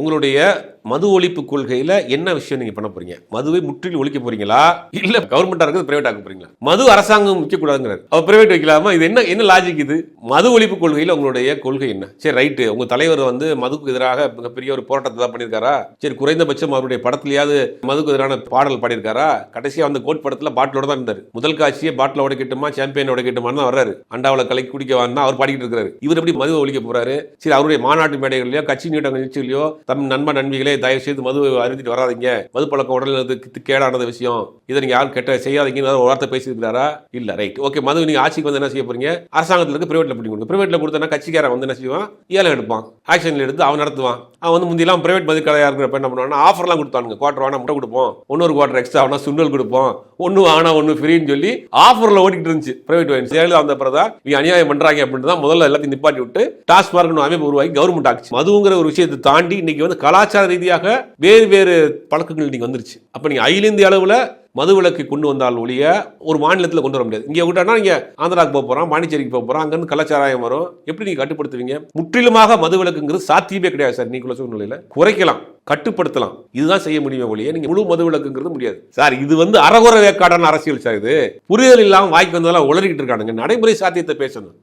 உங்களுடைய மது ஒழிப்பு கொள்கையில என்ன விஷயம் நீங்க பண்ண போறீங்க? மதுவை முற்றிலும் ஒழிக்க போறீங்களா? இல்ல கவர்மெண்ட் இருக்கிறது பிரைவேட் ஆக்க போறீங்களா? மது அரசாங்கம் விற்க கூடாதுங்கிறாரு அவர் பிரைவேட் வைக்கலாமா? இது என்ன என்ன லாஜிக் இது? மது ஒழிப்பு கொள்கையில உங்களுடைய கொள்கை என்ன? சரி ரைட்டு உங்க தலைவர் வந்து மதுக்கு எதிராக மிகப்பெரிய ஒரு போராட்டத்தை தான் பண்ணியிருக்காரா? சரி குறைந்தபட்சம் அவருடைய படத்திலேயாவது மதுக்கு எதிரான பாடல் பாடியிருக்காரா? கடைசியா அந்த கோட் படத்துல பாட்டிலோட தான் இருந்தார். முதல் காட்சியை பாட்டில் உடைக்கட்டுமா சாம்பியன் உடைக்கட்டுமா தான் வர்றாரு. அண்டாவில் கலை குடிக்க வான்னா அவர் பாடிக்கிட்டு இருக்காரு இவர் எப்படி மதுவை ஒழிக்க போறாரு? சரி அவருடைய மாநாட்டு மேடைகளிலோ கட்சி நீட்ட நிகழ்ச்சிகளையோ தம் நண்பன் நண்பிகளே தயவு செய்து மது அருந்திட்டு வராதீங்க. மது பழக்கம் உடல்நலத்துக்கு கேடானது விஷயம். இதை நீங்க யாரும் கெட்ட செய்யாதீங்கன்னு ஒரு வார்த்தை பேசியிருக்கிறாரா? இல்ல ரைட் ஓகே மது நீங்க ஆட்சிக்கு வந்து என்ன செய்ய போறீங்க? அரசாங்கத்துல இருக்கு பிரைவேட்ல பண்ணி கொடுங்க. பிரைவேட்ல கொடுத்தா கட்சிக்காரன் வந்து என்ன செய்வான்? ஏலம் எடுப்பான். ஆக்ஷன்ல எடுத்து அவன் நடத்துவான். அவன் வந்து முந்தியெல்லாம் பிரைவேட் மது கடையாக இருக்கிறப்ப என்ன பண்ணுவாங்கன்னா ஆஃபர்லாம் கொடுத்தானுங்க. குவார்டர் வாங்கினா முட்டை கொடுப்போம். இன்னொரு குவார்டர் எக்ஸ்ட்ரா ஆனா சுண்டல் கொடுப்போம். ஒன்று ஆனால் ஒன்று ஃப்ரீன்னு சொல்லி ஆஃபரில் ஓடிக்கிட்டு இருந்துச்சு பிரைவேட் வைன் ஜெயலலிதா வந்த பிறகு தான் அநியாயம் பண்ணுறாங்க அப்படின்னு தான் முதல்ல எல்லாத்தையும் நிப்பாட்டி விட்டு டாஸ்மார்க்னு அமைப்பு உருவாக்கி கவர்மெண்ட் ஆச்சு மதுங்கிற ஒரு விஷயத்தை தாண்டி இன்னைக்கு வந்து கலாச்சார ரீதியாக வேறு வேறு பழக்கங்கள் இன்னைக்கு வந்துருச்சு. அப்போ நீங்கள் அகில இந்திய அளவில் மது விலக்கு கொண்டு வந்தால் ஒழிய ஒரு மாநிலத்தில் கொண்டு வர முடியாது. இங்கே விட்டோம்னா நீங்கள் ஆந்திராவுக்கு போக போகிறோம் பாண்டிச்சேரிக்கு போக போகிறோம் அங்கேருந்து கலாச்சாரம் வரும். எப்படி நீங்கள் கட்டுப்படுத்துவீங்க? முற்றிலுமாக மது விலக்குங்கிறது சாத்தியமே கிடையாது சார் நீக்குள்ள சூழ்நிலையில். குறைக்கலாம் கட்டுப்படுத்தலாம். இதுதான் செய்ய முடியுமே ஒழிய நீங்க முழு மதுவிலக்குங்கிறது முடியாது. சார் இது வந்து அறகுற வேக்காடான அரசியல் சார் இது. புரிதல் இல்லாமல் வாய்க்கு வந்ததெல்லாம் உளறிக்கிட்டு இருக்கானுங்க. நடைமுறை சாத்தியத்தை பேசணும்.